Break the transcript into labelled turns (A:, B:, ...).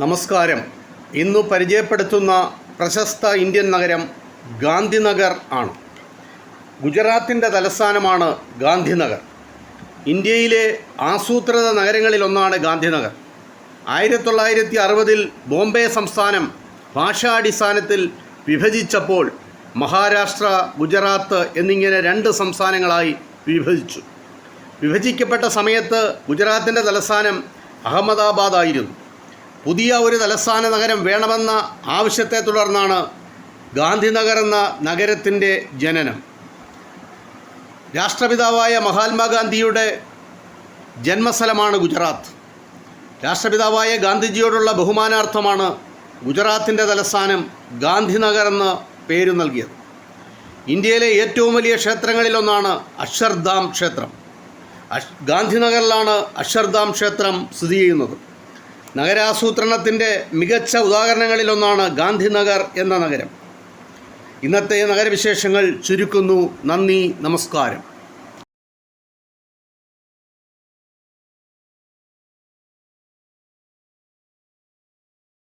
A: നമസ്കാരം. ഇന്ന് പരിചയപ്പെടുത്തുന്ന പ്രശസ്ത ഇന്ത്യൻ നഗരം ഗാന്ധിനഗർ ആണ്. ഗുജറാത്തിന്റെ തലസ്ഥാനമാണ് ഗാന്ധിനഗർ. ഇന്ത്യയിലെ ആസൂത്രിത നഗരങ്ങളിലൊന്നാണ് ഗാന്ധിനഗർ. ആയിരത്തി തൊള്ളായിരത്തി അറുപതിൽ ബോംബെ സംസ്ഥാനം ഭാഷാടിസ്ഥാനത്തിൽ വിഭജിച്ചപ്പോൾ മഹാരാഷ്ട്ര ഗുജറാത്ത് എന്നിങ്ങനെ രണ്ട് സംസ്ഥാനങ്ങളായി വിഭജിച്ചു. വിഭജിക്കപ്പെട്ട സമയത്ത് ഗുജറാത്തിന്റെ തലസ്ഥാനം അഹമ്മദാബാദ് ആയിരുന്നു. പുതിയ ഒരു തലസ്ഥാന നഗരം വേണമെന്ന ആവശ്യത്തെ തുടർന്നാണ് ഗാന്ധിനഗർ എന്ന നഗരത്തിന്റെ ജനനം. രാഷ്ട്രപിതാവായ മഹാത്മാഗാന്ധിയുടെ ജന്മസ്ഥലമാണ് ഗുജറാത്ത്. രാഷ്ട്രപിതാവായ ഗാന്ധിജിയോടുള്ള ബഹുമാനാർത്ഥമാണ് ഗുജറാത്തിന്റെ തലസ്ഥാനം ഗാന്ധിനഗർ എന്ന പേര് നൽകിയത്. ഇന്ത്യയിലെ ഏറ്റവും വലിയ ക്ഷേത്രങ്ങളിലൊന്നാണ് അക്ഷർധാം ക്ഷേത്രം. ഗാന്ധിനഗറിലാണ് അക്ഷർധാം ക്ഷേത്രം സ്ഥിതി ചെയ്യുന്നത്. നഗരാസൂത്രണത്തിന്റെ മികച്ച ഉദാഹരണങ്ങളിലൊന്നാണ് ഗാന്ധിനഗർ എന്ന നഗരം. ഇന്നത്തെ നഗരവിശേഷങ്ങൾ ചുരുക്കുന്നു. നന്ദി നമസ്കാരം.